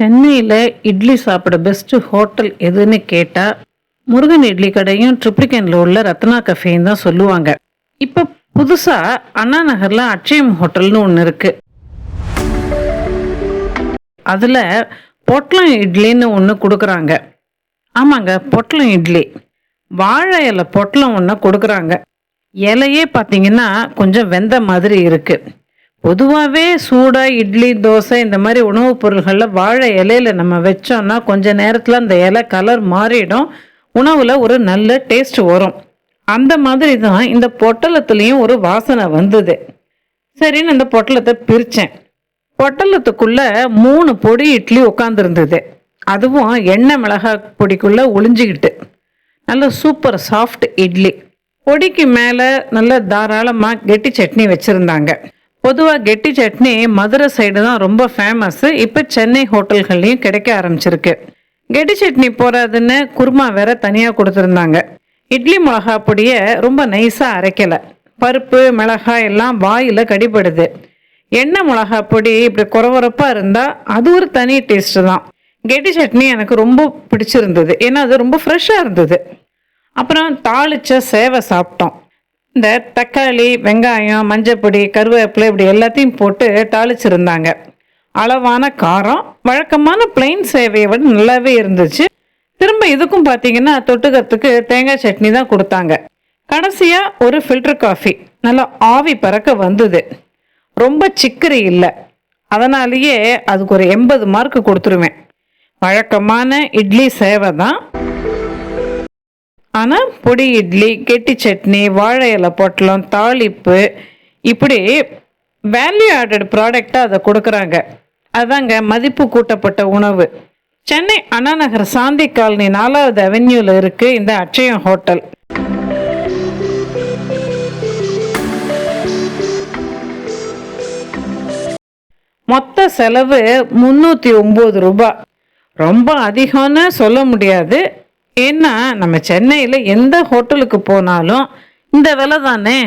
சென்னையில் இட்லி சாப்பிட best hotel எதுன்னு கேட்டால் முருகன் இட்லி கடையும் ட்ரிப்ளிகனில் உள்ள ரத்னா கஃபேன்னு தான் சொல்லுவாங்க. இப்போ புதுசாக அண்ணா நகரில் அட்சயம் ஹோட்டல்னு ஒன்று இருக்குது அதில் பொட்லம் இட்லின்னு ஒன்று கொடுக்குறாங்க. ஆமாங்க பொட்லம் இட்லி. வாழை இலை பொட்லம் ஒன்று கொடுக்குறாங்க. இலையே பார்த்தீங்கன்னா கொஞ்சம் வெந்த மாதிரி இருக்குது பொதுவாகவே சூடாக இட்லி தோசை இந்த மாதிரி உணவுப் பொருள்களில் வாழை இலையில நம்ம வச்சோம்னா கொஞ்ச நேரத்தில் அந்த இலை கலர் மாறிடும். உணவில் ஒரு நல்ல டேஸ்ட் வரும். அந்த மாதிரி தான் இந்த பொட்டலத்துலேயும் ஒரு வாசனை வந்தது. சரின்னு அந்த பொட்டலத்தை பிரித்தேன் பொட்டலத்துக்குள்ளே மூணு பொடி இட்லி உட்காந்துருந்தது அதுவும் எண்ணெய் மிளகாய் பொடிக்குள்ளே ஒளிஞ்சிக்கிட்டு. நல்ல சூப்பர் சாஃப்ட் இட்லி. பொடிக்கு மேலே நல்ல தாராளமாக கெட்டி சட்னி வச்சுருந்தாங்க. பொதுவாக கெட்டி சட்னி மதுரை சைடு தான் ரொம்ப ஃபேமஸ்ஸு இப்போ சென்னை ஹோட்டல்கள்லையும் கிடைக்க ஆரம்பிச்சிருக்கு. கெட்டி சட்னி போறாதுன்னு குருமா வேற தனியாக கொடுத்துருந்தாங்க. இட்லி மிளகா பொடியை ரொம்ப நைஸாக அரைக்கலை. பருப்பு மிளகாய் எல்லாம் வாயில் கடிபடுது. எண்ணெய் மிளகா பொடி இப்படி குறவரப்பாக இருந்தால் அது ஒரு தனி டேஸ்ட்டு தான். கெட்டி சட்னி எனக்கு ரொம்ப பிடிச்சிருந்தது. ஏன்னா அது ரொம்ப ஃப்ரெஷ்ஷாக இருந்தது. அப்புறம் தாளிச்ச சேவை சாப்பிட்டோம். இந்த தக்காளி வெங்காயம் மஞ்சப்பொடி கருவேப்பிலை இப்படி எல்லாத்தையும் போட்டு தாளிச்சிருந்தாங்க. அளவான காரம் வழக்கமான பிளெயின் சேவையை விட நல்லாவே இருந்துச்சு. திரும்ப இதுக்கும் பார்த்தீங்கன்னா தொட்டுக்கிறதுக்கு தேங்காய் சட்னி தான் கொடுத்தாங்க. கடைசியாக ஒரு ஃபில்டர் காஃபி நல்லா ஆவி பறக்க வந்தது. ரொம்ப சிக்கரி இல்லை. அதனாலேயே அதுக்கு ஒரு எண்பது மார்க் கொடுத்துருவேன். வழக்கமான இட்லி சேவை தான். ஆனால் பொடி இட்லி கெட்டி சட்னி வாழை இலை பொட்டலம் தாளிப்பு இப்படி வேல்யூ ஆடட் ப்ராடக்டாக அதை கொடுக்குறாங்க. அதாங்க மதிப்பு கூட்டப்பட்ட உணவு. சென்னை அண்ணா நகர் சாந்தி காலனி நாலாவது அவென்யூவில் இருக்குது இந்த அட்சயம் ஹோட்டல். மொத்த செலவு முந்நூற்றி ஒம்பது ரூபாய். ரொம்ப அதிகம்னு சொல்ல முடியாது. ஏன்னா நம்ம சென்னையில் எந்த ஹோட்டலுக்கு போனாலும் இந்த விலை தானே